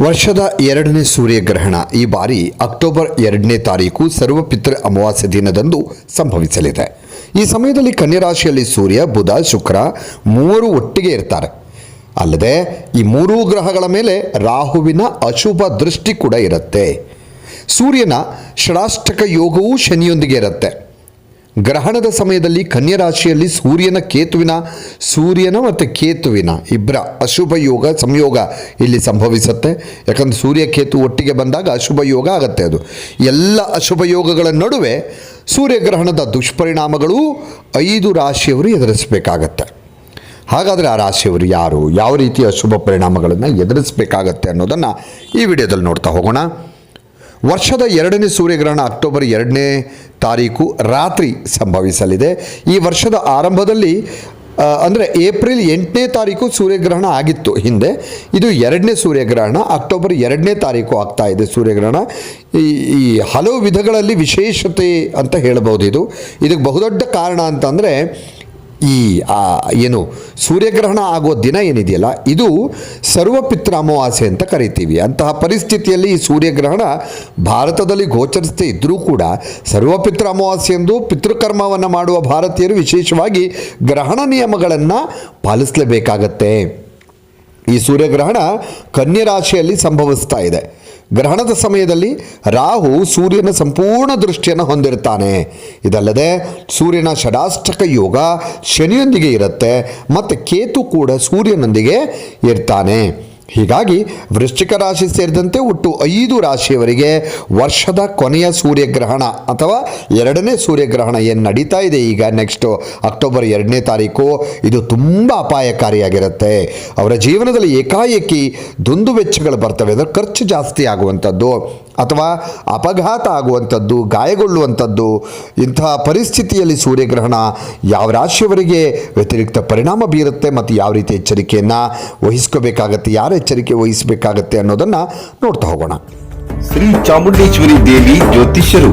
ವರ್ಷದ ಎರಡನೇ ಸೂರ್ಯಗ್ರಹಣ. ಈ ಬಾರಿ ಅಕ್ಟೋಬರ್ ಎರಡನೇ ತಾರೀಕು ಸರ್ವಪಿತೃ ಅಮಾವಾಸ್ಯ ದಿನದಂದು ಸಂಭವಿಸಲಿದೆ. ಈ ಸಮಯದಲ್ಲಿ ಕನ್ಯರಾಶಿಯಲ್ಲಿ ಸೂರ್ಯ, ಬುಧ, ಶುಕ್ರ ಮೂವರು ಒಟ್ಟಿಗೆ ಇರ್ತಾರೆ. ಅಲ್ಲದೆ ಈ ಮೂರೂ ಗ್ರಹಗಳ ಮೇಲೆ ರಾಹುವಿನ ಅಶುಭ ದೃಷ್ಟಿ ಕೂಡ ಇರುತ್ತೆ. ಸೂರ್ಯನ ಷಡಾಷ್ಟಕ ಯೋಗವೂ ಶನಿಯೊಂದಿಗೆ ಇರುತ್ತೆ. ಗ್ರಹಣದ ಸಮಯದಲ್ಲಿ ಕನ್ಯಾ ರಾಶಿಯಲ್ಲಿ ಸೂರ್ಯನ ಕೇತುವಿನ, ಸೂರ್ಯನ ಮತ್ತು ಕೇತುವಿನ ಇಬ್ಬರ ಅಶುಭ ಯೋಗ, ಸಂಯೋಗ ಇಲ್ಲಿ ಸಂಭವಿಸುತ್ತೆ. ಯಾಕಂದರೆ ಸೂರ್ಯ ಕೇತು ಒಟ್ಟಿಗೆ ಬಂದಾಗ ಅಶುಭ ಯೋಗ ಆಗುತ್ತೆ ಅದು. ಎಲ್ಲ ಅಶುಭ ಯೋಗಗಳ ನಡುವೆ ಸೂರ್ಯಗ್ರಹಣದ ದುಷ್ಪರಿಣಾಮಗಳು ಐದು ರಾಶಿಯವರು ಎದುರಿಸಬೇಕಾಗತ್ತೆ. ಹಾಗಾದರೆ ಆ ರಾಶಿಯವರು ಯಾರು? ಯಾವ ರೀತಿಯ ಅಶುಭ ಪರಿಣಾಮಗಳನ್ನು ಎದುರಿಸಬೇಕಾಗತ್ತೆ ಅನ್ನೋದನ್ನು ಈ ವಿಡಿಯೋದಲ್ಲಿ ನೋಡ್ತಾ ಹೋಗೋಣ. ವರ್ಷದ ಎರಡನೇ ಸೂರ್ಯಗ್ರಹಣ ಅಕ್ಟೋಬರ್ ಎರಡನೇ ತಾರೀಕು ರಾತ್ರಿ ಸಂಭವಿಸಲಿದೆ. ಈ ವರ್ಷದ ಆರಂಭದಲ್ಲಿ ಅಂದರೆ ಏಪ್ರಿಲ್ ಎಂಟನೇ ತಾರೀಕು ಸೂರ್ಯಗ್ರಹಣ ಆಗಿತ್ತು ಹಿಂದೆ. ಇದು ಎರಡನೇ ಸೂರ್ಯಗ್ರಹಣ, ಅಕ್ಟೋಬರ್ ಎರಡನೇ ತಾರೀಕು ಆಗ್ತಾ ಇದೆ ಸೂರ್ಯಗ್ರಹಣ. ಈ ಈ ಹಲವು ವಿಧಗಳಲ್ಲಿ ವಿಶೇಷತೆ ಅಂತ ಹೇಳಬಹುದು ಇದು. ಇದಕ್ಕೆ ಬಹುದೊಡ್ಡ ಕಾರಣ ಅಂತಂದರೆ ಈ ಏನು ಸೂರ್ಯಗ್ರಹಣ ಆಗೋ ದಿನ ಏನಿದೆಯಲ್ಲ, ಇದು ಸರ್ವಪಿತ್ರ ಅಮಾವಾಸ್ಯೆ ಅಂತ ಕರಿತೀವಿ. ಅಂತಹ ಪರಿಸ್ಥಿತಿಯಲ್ಲಿ ಈ ಸೂರ್ಯಗ್ರಹಣ ಭಾರತದಲ್ಲಿ ಗೋಚರಿಸದೇ ಇದ್ದರೂ ಕೂಡ ಸರ್ವಪಿತ್ರ ಅಮಾವಾಸ್ಯೆ ಎಂದು ಪಿತೃಕರ್ಮವನ್ನು ಮಾಡುವ ಭಾರತೀಯರು ವಿಶೇಷವಾಗಿ ಗ್ರಹಣ ನಿಯಮಗಳನ್ನು ಪಾಲಿಸಲೇಬೇಕಾಗತ್ತೆ. ಈ ಸೂರ್ಯಗ್ರಹಣ ಕನ್ಯರಾಶಿಯಲ್ಲಿ ಸಂಭವಿಸ್ತಾ ಇದೆ. ಗ್ರಹಣದ ಸಮಯದಲ್ಲಿ ರಾಹು ಸೂರ್ಯನ ಸಂಪೂರ್ಣ ದೃಷ್ಟಿಯನ್ನು ಹೊಂದಿರ್ತಾನೆ ಇದಲ್ಲದೆ ಸೂರ್ಯನ ಷಡಾಷ್ಟಕ ಯೋಗ ಶನಿಯೊಂದಿಗೆ ಇರುತ್ತೆ, ಮತ್ತು ಕೇತು ಕೂಡ ಸೂರ್ಯನೊಂದಿಗೆ ಇರ್ತಾನೆ. ಹೀಗಾಗಿ ವೃಶ್ಚಿಕ ರಾಶಿ ಸೇರಿದಂತೆ ಒಟ್ಟು ಐದು ರಾಶಿಯವರಿಗೆ ವರ್ಷದ ಕೊನೆಯ ಸೂರ್ಯಗ್ರಹಣ ಅಥವಾ ಎರಡನೇ ಸೂರ್ಯಗ್ರಹಣ ಏನು ನಡೀತಾ ಇದೆ ಈಗ ನೆಕ್ಸ್ಟು ಅಕ್ಟೋಬರ್ ಎರಡನೇ ತಾರೀಕು, ಇದು ತುಂಬ ಅಪಾಯಕಾರಿಯಾಗಿರುತ್ತೆ. ಅವರ ಜೀವನದಲ್ಲಿ ಏಕಾಏಕಿ ದುಂದು ವೆಚ್ಚಗಳು ಬರ್ತವೆ, ಅಂದರೆ ಖರ್ಚು ಜಾಸ್ತಿ ಆಗುವಂಥದ್ದು. ಅಥವಾ ಅಪಘಾತ ಆಗುವಂಥದ್ದು ಗಾಯಗೊಳ್ಳುವಂಥದ್ದು ಇಂತಹ ಪರಿಸ್ಥಿತಿಯಲ್ಲಿ ಸೂರ್ಯಗ್ರಹಣ ಯಾವ ರಾಶಿಯವರಿಗೆ ವ್ಯತಿರಿಕ್ತ ಪರಿಣಾಮ ಬೀರುತ್ತೆ ಮತ್ತು ಯಾವ ರೀತಿ ಎಚ್ಚರಿಕೆಯನ್ನು ವಹಿಸ್ಕೋಬೇಕಾಗತ್ತೆ, ಯಾರು ಎಚ್ಚರಿಕೆ ವಹಿಸಬೇಕಾಗತ್ತೆ ಅನ್ನೋದನ್ನು ನೋಡ್ತಾ ಹೋಗೋಣ. ಶ್ರೀ ಚಾಮುಂಡೇಶ್ವರಿ ದೇವಿ ಜ್ಯೋತಿಷ್ಯರು.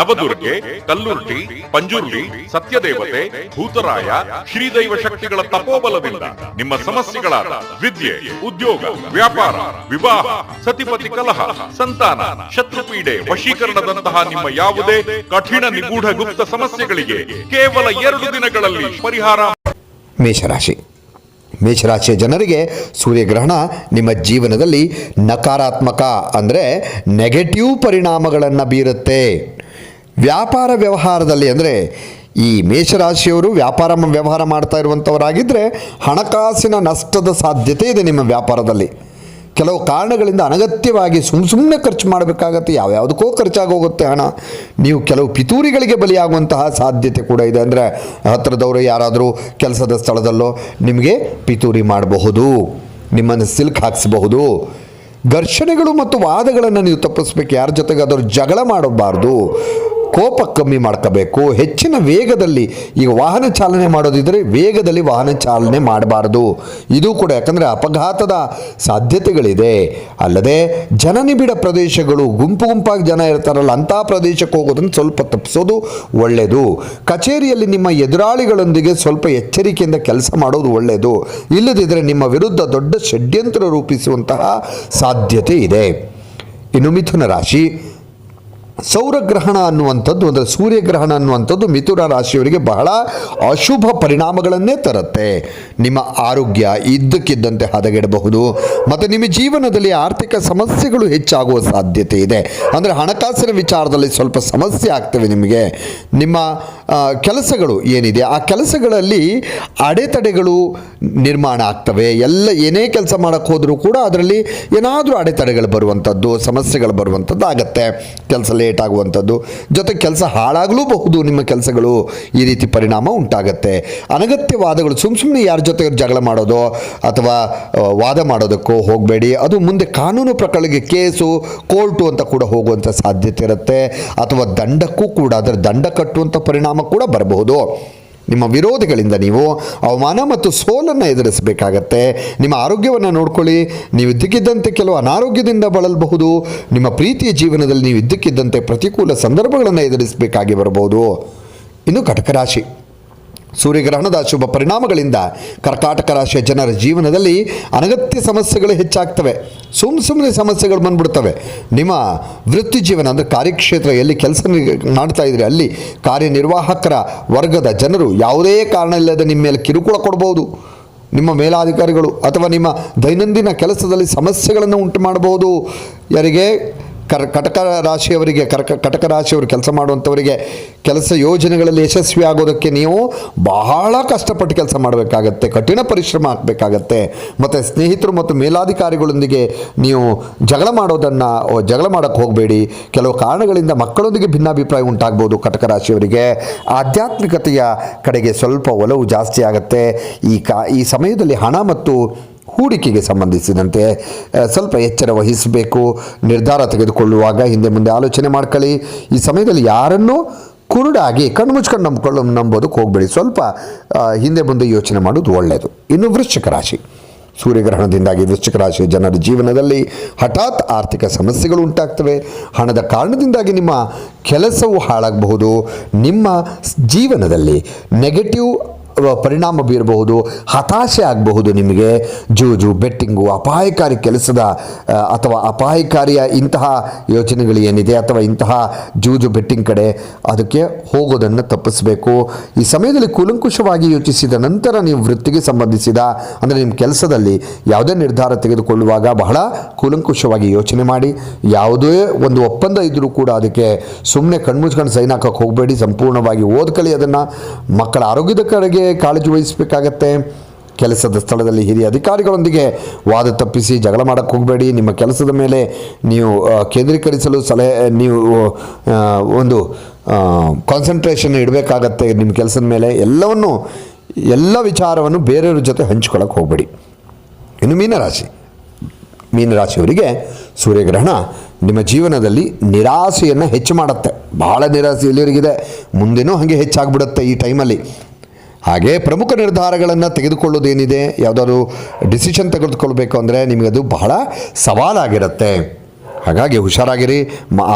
ನವದುರ್ಗೆ ಕಲ್ಲುರ್ಟಿ ಪಂಜುರ್ಲಿ, ಸತ್ಯದೇವತೆ, ಭೂತರಾಯ, ಶ್ರೀದೈವ ಶಕ್ತಿಗಳ ತಪೋಬಲದಿಂದ ನಿಮ್ಮ ಸಮಸ್ಯೆಗಳಾದ ವಿದ್ಯೆ, ಉದ್ಯೋಗ, ವ್ಯಾಪಾರ, ವಿವಾಹ, ಸತಿಪತಿ ಕಲಹ, ಸಂತಾನ, ಶತ್ರುಪೀಡೆ, ವಶೀಕರಣದಂತಹ ನಿಮ್ಮ ಯಾವುದೇ ಕಠಿಣ ನಿಗೂಢ ಗುಪ್ತ ಸಮಸ್ಯೆಗಳಿಗೆ ಕೇವಲ ಎರಡು ದಿನಗಳಲ್ಲಿ ಪರಿಹಾರ. ಮೇಷರಾಶಿ. ಮೇಷರಾಶಿಯ ಜನರಿಗೆ ಸೂರ್ಯಗ್ರಹಣ ನಿಮ್ಮ ಜೀವನದಲ್ಲಿ ನಕಾರಾತ್ಮಕ ಅಂದರೆ ನೆಗೆಟಿವ್ ಪರಿಣಾಮಗಳನ್ನು ಬೀರುತ್ತೆ. ವ್ಯಾಪಾರ ವ್ಯವಹಾರದಲ್ಲಿ ಅಂದರೆ ಈ ಮೇಷರಾಶಿಯವರು ವ್ಯಾಪಾರ ವ್ಯವಹಾರ ಮಾಡ್ತಾ ಇರುವಂಥವರಾಗಿದ್ದರೆ ಹಣಕಾಸಿನ ನಷ್ಟದ ಸಾಧ್ಯತೆ ಇದೆ ನಿಮ್ಮ ವ್ಯಾಪಾರದಲ್ಲಿ. ಕೆಲವು ಕಾರಣಗಳಿಂದ ಅನಗತ್ಯವಾಗಿ ಸುಮ್ಮ ಸುಮ್ಮನೆ ಖರ್ಚು ಮಾಡಬೇಕಾಗತ್ತೆ, ಯಾವ್ಯಾವುದಕ್ಕೋ ಖರ್ಚಾಗೋಗುತ್ತೆ ಹಣ. ನೀವು ಕೆಲವು ಪಿತೂರಿಗಳಿಗೆ ಬಲಿಯಾಗುವಂತಹ ಸಾಧ್ಯತೆ ಕೂಡ ಇದೆ ಅಂದರೆ ಹತ್ತಿರದವರು ಯಾರಾದರೂ ಕೆಲಸದ ಸ್ಥಳದಲ್ಲೋ ನಿಮಗೆ ಪಿತೂರಿ ಮಾಡಬಹುದು, ನಿಮ್ಮನ್ನು ಸಿಲ್ಕ್ ಹಾಕಿಸಬಹುದು. ಘರ್ಷಣೆಗಳು ಮತ್ತು ವಾದಗಳನ್ನು ನೀವು ತಪ್ಪಿಸ್ಬೇಕು, ಯಾರ ಜೊತೆಗಾದರೂ ಜಗಳ ಮಾಡಬಾರ್ದು. ಕೋಪ ಕಮ್ಮಿ ಮಾಡ್ಕೋಬೇಕು. ಹೆಚ್ಚಿನ ವೇಗದಲ್ಲಿ ಈಗ ವಾಹನ ಚಾಲನೆ ಮಾಡೋದಿದ್ರೆ ವೇಗದಲ್ಲಿ ವಾಹನ ಚಾಲನೆ ಮಾಡಬಾರ್ದು. ಇದು ಕೂಡ ಯಾಕಂದರೆ ಅಪಘಾತದ ಸಾಧ್ಯತೆಗಳಿದೆ. ಅಲ್ಲದೆ ಜನನಿಬಿಡ ಪ್ರದೇಶಗಳು ಗುಂಪು ಗುಂಪಾಗಿ ಜನ ಇರ್ತಾರಲ್ಲ, ಅಂಥ ಪ್ರದೇಶಕ್ಕೆ ಹೋಗೋದನ್ನು ಸ್ವಲ್ಪ ತಪ್ಪಿಸೋದು ಒಳ್ಳೆಯದು ಕಚೇರಿಯಲ್ಲಿ ನಿಮ್ಮ ಎದುರಾಳಿಗಳೊಂದಿಗೆ ಸ್ವಲ್ಪ ಎಚ್ಚರಿಕೆಯಿಂದ ಕೆಲಸ ಮಾಡೋದು ಒಳ್ಳೆಯದು ಇಲ್ಲದಿದ್ದರೆ ನಿಮ್ಮ ವಿರುದ್ಧ ದೊಡ್ಡ ಷಡ್ಯಂತ್ರ ರೂಪಿಸುವಂತಹ ಸಾಧ್ಯತೆ ಇದೆ. ಇನ್ನು ಮಿಥುನ ರಾಶಿ. ಸೌರಗ್ರಹಣ ಅನ್ನುವಂಥದ್ದು, ಅಂದರೆ ಸೂರ್ಯಗ್ರಹಣ ಅನ್ನುವಂಥದ್ದು ಮಿಥುನ ರಾಶಿಯವರಿಗೆ ಬಹಳ ಅಶುಭ ಪರಿಣಾಮಗಳನ್ನೇ ತರುತ್ತೆ. ನಿಮ್ಮ ಆರೋಗ್ಯ ಇದ್ದಕ್ಕಿದ್ದಂತೆ ಹದಗೆಡಬಹುದು. ಮತ್ತು ನಿಮ್ಮ ಜೀವನದಲ್ಲಿ ಆರ್ಥಿಕ ಸಮಸ್ಯೆಗಳು ಹೆಚ್ಚಾಗುವ ಸಾಧ್ಯತೆ ಇದೆ. ಅಂದರೆ ಹಣಕಾಸಿನ ವಿಚಾರದಲ್ಲಿ ಸ್ವಲ್ಪ ಸಮಸ್ಯೆ ಆಗ್ತವೆ ನಿಮಗೆ. ನಿಮ್ಮ ಕೆಲಸಗಳು ಏನಿದೆ, ಆ ಕೆಲಸಗಳಲ್ಲಿ ಅಡೆತಡೆಗಳು ನಿರ್ಮಾಣ ಆಗ್ತವೆ. ಎಲ್ಲ, ಏನೇ ಕೆಲಸ ಮಾಡೋಕ್ಕೆ ಹೋದರೂ ಕೂಡ ಅದರಲ್ಲಿ ಏನಾದರೂ ಅಡೆತಡೆಗಳು ಬರುವಂಥದ್ದು, ಸಮಸ್ಯೆಗಳು ಬರುವಂಥದ್ದು ಆಗತ್ತೆ. ಕೆಲಸ ಲೇಟ್ ಆಗುವಂಥದ್ದು. ಜೊತೆ ಕೆಲಸ ಹಾಳಾಗಲೂಬಹುದು ನಿಮ್ಮ ಕೆಲಸಗಳು ಈ ರೀತಿ ಪರಿಣಾಮ ಉಂಟಾಗುತ್ತೆ. ಅನಗತ್ಯ ವಾದಗಳು ಸುಮ್ಮ ಸುಮ್ಮನೆ ಯಾರ ಜೊತೆ ಜಗಳ ಮಾಡೋದು ಅಥವಾ ವಾದ ಮಾಡೋದಕ್ಕೋ ಹೋಗಬೇಡಿ. ಅದು ಮುಂದೆ ಕಾನೂನು ಪ್ರಕರಣಕ್ಕೆ ಕೇಸು, ಕೋರ್ಟು ಅಂತ ಕೂಡ ಹೋಗುವಂಥ ಸಾಧ್ಯತೆ ಇರುತ್ತೆ. ಅಥವಾ ದಂಡಕ್ಕೂ ಕೂಡ, ಅದರ ದಂಡ ಕಟ್ಟುವಂಥ ಪರಿಣಾಮ ಕೂಡ ಬರಬಹುದು. ನಿಮ್ಮ ವಿರೋಧಿಗಳಿಂದ ನೀವು ಅವಮಾನ ಮತ್ತು ಸೋಲನ್ನು ಎದುರಿಸಬೇಕಾಗತ್ತೆ. ನಿಮ್ಮ ಆರೋಗ್ಯವನ್ನು ನೋಡ್ಕೊಳ್ಳಿ. ನೀವು ಇದ್ದಕ್ಕಿದ್ದಂತೆ ಕೆಲವು ಅನಾರೋಗ್ಯದಿಂದ ಬಳಲಬಹುದು. ನಿಮ್ಮ ಪ್ರೀತಿಯ ಜೀವನದಲ್ಲಿ ನೀವು ಇದ್ದಕ್ಕಿದ್ದಂತೆ ಪ್ರತಿಕೂಲ ಸಂದರ್ಭಗಳನ್ನು ಎದುರಿಸಬೇಕಾಗಿ ಬರಬಹುದು. ಇನ್ನು ಕಟಕ ರಾಶಿ ಸೂರ್ಯಗ್ರಹಣದ ಶುಭ ಪರಿಣಾಮಗಳಿಂದ ಕರ್ಕಾಟಕ ರಾಶಿಯ ಜನರ ಜೀವನದಲ್ಲಿ ಅನಗತ್ಯ ಸಮಸ್ಯೆಗಳು ಹೆಚ್ಚಾಗ್ತವೆ. ಸುಮ್ ಸುಮ್ಮನೆ ಸಮಸ್ಯೆಗಳು ಬಂದ್ಬಿಡ್ತವೆ. ನಿಮ್ಮ ವೃತ್ತಿ ಜೀವನ ಅಂದರೆ ಕಾರ್ಯಕ್ಷೇತ್ರ ಎಲ್ಲಿ ಕೆಲಸ ಮಾಡ್ತಾ ಇದ್ರೆ ಅಲ್ಲಿ ಕಾರ್ಯನಿರ್ವಾಹಕರ ವರ್ಗದ ಜನರು ಯಾವುದೇ ಕಾರಣ ಇಲ್ಲದೆ ನಿಮ್ಮ ಮೇಲೆ ಕಿರುಕುಳ ಕೊಡ್ಬೋದು. ನಿಮ್ಮ ಮೇಲಾಧಿಕಾರಿಗಳು ಅಥವಾ ನಿಮ್ಮ ದೈನಂದಿನ ಕೆಲಸದಲ್ಲಿ ಸಮಸ್ಯೆಗಳನ್ನು ಉಂಟು ಮಾಡಬಹುದು. ಯಾರಿಗೆ ಕರ್, ಕಟಕ ರಾಶಿಯವರಿಗೆ ಕರ್ಕ ಕಟಕ ರಾಶಿಯವರು ಕೆಲಸ ಮಾಡುವಂಥವರಿಗೆ ಕೆಲಸ ಯೋಜನೆಗಳಲ್ಲಿ ಯಶಸ್ವಿ ಆಗೋದಕ್ಕೆ ನೀವು ಬಹಳ ಕಷ್ಟಪಟ್ಟು ಕೆಲಸ ಮಾಡಬೇಕಾಗತ್ತೆ, ಕಠಿಣ ಪರಿಶ್ರಮ ಹಾಕಬೇಕಾಗತ್ತೆ ಮತ್ತು ಸ್ನೇಹಿತರು ಮತ್ತು ಮೇಲಾಧಿಕಾರಿಗಳೊಂದಿಗೆ ನೀವು ಜಗಳ ಮಾಡೋದನ್ನು ಜಗಳ ಮಾಡೋಕ್ಕೆ ಹೋಗಬೇಡಿ. ಕೆಲವು ಕಾರಣಗಳಿಂದ ಮಕ್ಕಳೊಂದಿಗೆ ಭಿನ್ನಾಭಿಪ್ರಾಯ ಉಂಟಾಗ್ಬೋದು ಕಟಕ ರಾಶಿಯವರಿಗೆ. ಆಧ್ಯಾತ್ಮಿಕತೆಯ ಕಡೆಗೆ ಸ್ವಲ್ಪ ಒಲವು ಜಾಸ್ತಿ ಆಗುತ್ತೆ. ಈ ಕಾ, ಈ ಸಮಯದಲ್ಲಿ ಹಣ ಮತ್ತು ಹೂಡಿಕೆಗೆ ಸಂಬಂಧಿಸಿದಂತೆ ಸ್ವಲ್ಪ ಎಚ್ಚರ ವಹಿಸಬೇಕು. ನಿರ್ಧಾರ ತೆಗೆದುಕೊಳ್ಳುವಾಗ ಹಿಂದೆ ಮುಂದೆ ಆಲೋಚನೆ ಮಾಡ್ಕೊಳ್ಳಿ. ಈ ಸಮಯದಲ್ಲಿ ಯಾರನ್ನೂ ಕುರುಡಾಗಿ ಕಣ್ಣು ಮುಚ್ಕೊಂಡು ನಂಬ್ಕೊಳ್ಳೋ ನಂಬೋದಕ್ಕೆ ಹೋಗಬೇಡಿ. ಸ್ವಲ್ಪ ಹಿಂದೆ ಮುಂದೆ ಯೋಚನೆ ಮಾಡೋದು ಒಳ್ಳೆಯದು. ಇನ್ನು ವೃಶ್ಚಿಕ ರಾಶಿ. ಸೂರ್ಯಗ್ರಹಣದಿಂದಾಗಿ ವೃಶ್ಚಿಕ ರಾಶಿಯ ಜನರ ಜೀವನದಲ್ಲಿ ಹಠಾತ್ ಆರ್ಥಿಕ ಸಮಸ್ಯೆಗಳು ಉಂಟಾಗ್ತವೆ. ಹಣದ ಕಾರಣದಿಂದಾಗಿ ನಿಮ್ಮ ಕೆಲಸವು ಹಾಳಾಗಬಹುದು. ನಿಮ್ಮ ಜೀವನದಲ್ಲಿ ನೆಗೆಟಿವ್ ಪರಿಣಾಮ ಬೀರಬಹುದು, ಹತಾಶೆ ಆಗಬಹುದು ನಿಮಗೆ. ಜೂಜು, ಬೆಟ್ಟಿಂಗು, ಅಪಾಯಕಾರಿ ಕೆಲಸದ ಅಥವಾ ಅಪಾಯಕಾರಿಯ ಇಂತಹ ಯೋಚನೆಗಳು ಏನಿದೆ, ಅಥವಾ ಇಂತಹ ಜೂಜು, ಬೆಟ್ಟಿಂಗ್ ಕಡೆ ಅದಕ್ಕೆ ಹೋಗೋದನ್ನು ತಪ್ಪಿಸಬೇಕು. ಈ ಸಮಯದಲ್ಲಿ ಕೂಲಂಕುಷವಾಗಿ ಯೋಚಿಸಿದ ನಂತರ ನೀವು ವೃತ್ತಿಗೆ ಸಂಬಂಧಿಸಿದ, ಅಂದರೆ ನಿಮ್ಮ ಕೆಲಸದಲ್ಲಿ ಯಾವುದೇ ನಿರ್ಧಾರ ತೆಗೆದುಕೊಳ್ಳುವಾಗ ಬಹಳ ಕೂಲಂಕುಷವಾಗಿ ಯೋಚನೆ ಮಾಡಿ. ಯಾವುದೇ ಒಂದು ಒಪ್ಪಂದ ಇದ್ದರೂ ಕೂಡ ಅದಕ್ಕೆ ಸುಮ್ಮನೆ ಕಣ್ಮುಚ್ಕೊಂಡು ಸೈನ್ ಹಾಕಕ್ಕೆ ಹೋಗಬೇಡಿ, ಸಂಪೂರ್ಣವಾಗಿ ಓದ್ಕಲಿ ಅದನ್ನು. ಮಕ್ಕಳ ಆರೋಗ್ಯದ ಕಡೆಗೆ ಕಾಳಜಿ ವಹಿಸಬೇಕಾಗತ್ತೆ. ಕೆಲಸದ ಸ್ಥಳದಲ್ಲಿ ಹಿರಿಯ ಅಧಿಕಾರಿಗಳೊಂದಿಗೆ ವಾದ ತಪ್ಪಿಸಿ ಜಗಳ ಮಾಡೋಕ್ಕೆ ಹೋಗಬೇಡಿ. ನಿಮ್ಮ ಕೆಲಸದ ಮೇಲೆ ನೀವು ಕೇಂದ್ರೀಕರಿಸಲು ಸಲಹೆ ನೀವು ಒಂದು ಕಾನ್ಸಂಟ್ರೇಷನ್ ಇಡಬೇಕಾಗತ್ತೆ. ನಿಮ್ಮ ಕೆಲಸದ ಮೇಲೆ ಎಲ್ಲವನ್ನು, ಎಲ್ಲ ವಿಚಾರವನ್ನು ಬೇರೆಯವ್ರ ಜೊತೆ ಹಂಚ್ಕೊಳ್ಳೋಕೆ ಹೋಗಬೇಡಿ. ಇನ್ನು ಮೀನರಾಶಿ. ಮೀನರಾಶಿಯವರಿಗೆ ಸೂರ್ಯಗ್ರಹಣ ನಿಮ್ಮ ಜೀವನದಲ್ಲಿ ನಿರಾಸೆಯನ್ನು ಹೆಚ್ಚು ಮಾಡುತ್ತೆ. ಬಹಳ ನಿರಾಸೆ ಎಲ್ಲಿಯವರಿಗಿದೆ ಮುಂದೆನೂ ಹಾಗೆ ಹೆಚ್ಚಾಗ್ಬಿಡುತ್ತೆ ಈ ಟೈಮಲ್ಲಿ ಹಾಗೆ ಪ್ರಮುಖ ನಿರ್ಧಾರಗಳನ್ನು ತೆಗೆದುಕೊಳ್ಳೋದೇನಿದೆ? ಯಾವುದಾದ್ರು ಡಿಸಿಷನ್ ತೆಗೆದುಕೊಳ್ಬೇಕು ಅಂದರೆ ನಿಮಗದು ಬಹಳ ಸವಾಲಾಗಿರುತ್ತೆ. ಹಾಗಾಗಿ ಹುಷಾರಾಗಿರಿ.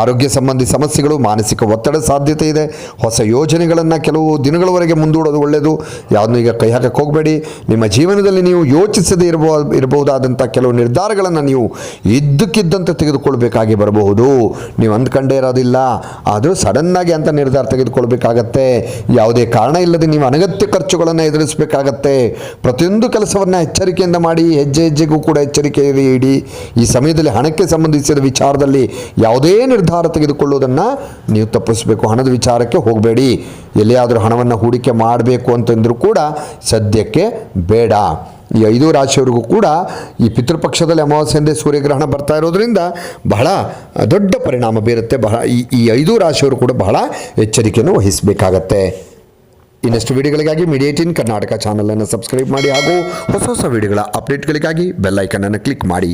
ಆರೋಗ್ಯ ಸಂಬಂಧಿ ಸಮಸ್ಯೆಗಳು, ಮಾನಸಿಕ ಒತ್ತಡ ಸಾಧ್ಯತೆ ಇದೆ. ಹೊಸ ಯೋಜನೆಗಳನ್ನು ಕೆಲವು ದಿನಗಳವರೆಗೆ ಮುಂದೂಡೋದು ಒಳ್ಳೆಯದು ಯಾವುದನ್ನು ಈಗ ಕೈ ಹಾಕಕ್ಕೆ ಹೋಗಬೇಡಿ. ನಿಮ್ಮ ಜೀವನದಲ್ಲಿ ನೀವು ಯೋಚಿಸದೇ ಇರಬೋ ಇರಬಹುದಾದಂಥ ಕೆಲವು ನಿರ್ಧಾರಗಳನ್ನು ನೀವು ಇದ್ದಕ್ಕಿದ್ದಂತೆ ತೆಗೆದುಕೊಳ್ಬೇಕಾಗಿ ಬರಬಹುದು. ನೀವು ಅಂದ್ಕೊಂಡೇ ಇರೋದಿಲ್ಲ. ಆದರೂ ಸಡನ್ನಾಗಿ ಅಂತ ನಿರ್ಧಾರ ತೆಗೆದುಕೊಳ್ಬೇಕಾಗತ್ತೆ. ಯಾವುದೇ ಕಾರಣ ಇಲ್ಲದೆ ನೀವು ಅನಗತ್ಯ ಖರ್ಚುಗಳನ್ನು ಎದುರಿಸಬೇಕಾಗತ್ತೆ. ಪ್ರತಿಯೊಂದು ಕೆಲಸವನ್ನು ಎಚ್ಚರಿಕೆಯಿಂದ ಮಾಡಿ, ಹೆಜ್ಜೆ ಹೆಜ್ಜೆಗೂ ಕೂಡ ಎಚ್ಚರಿಕೆಯಲ್ಲಿ ಇಡಿ ಈ ಸಮಯದಲ್ಲಿ ಹಣಕ್ಕೆ ಸಂಬಂಧಿಸಿದ ವಿಚಾರದಲ್ಲಿ ಯಾವುದೇ ನಿರ್ಧಾರ ತೆಗೆದುಕೊಳ್ಳುವುದನ್ನು ನೀವು ತಪ್ಪಿಸಬೇಕು. ಹಣದ ವಿಚಾರಕ್ಕೆ ಹೋಗಬೇಡಿ. ಎಲ್ಲಿಯಾದರೂ ಹಣವನ್ನು ಹೂಡಿಕೆ ಮಾಡಬೇಕು ಅಂತಂದರೂ ಕೂಡ ಸದ್ಯಕ್ಕೆ ಬೇಡ. ಈ ಐದು ರಾಶಿಯವರಿಗೂ ಕೂಡ ಈ ಪಿತೃಪಕ್ಷದಲ್ಲಿ ಅಮಾವಾಸ್ಯೆಂದೇ ಸೂರ್ಯಗ್ರಹಣ ಬರ್ತಾ ಇರೋದ್ರಿಂದ ಬಹಳ ದೊಡ್ಡ ಪರಿಣಾಮ ಬೀರುತ್ತೆ. ಬಹಳ ಈ ಈ ಐದು ರಾಶಿಯವರು ಕೂಡ ಬಹಳ ಎಚ್ಚರಿಕೆಯನ್ನು ವಹಿಸಬೇಕಾಗತ್ತೆ. ಇನ್ನಷ್ಟು ವಿಡಿಯೋಗಳಿಗಾಗಿ ಮೀಡಿಯೇಟಿನ್ ಕರ್ನಾಟಕ ಚಾನಲನ್ನು ಸಬ್ಸ್ಕ್ರೈಬ್ ಮಾಡಿ ಹಾಗೂ ಹೊಸ ಹೊಸ ವಿಡಿಯೋಗಳ ಅಪ್ಡೇಟ್ಗಳಿಗಾಗಿ ಬೆಲ್ಲೈಕನನ್ನು ಕ್ಲಿಕ್ ಮಾಡಿ.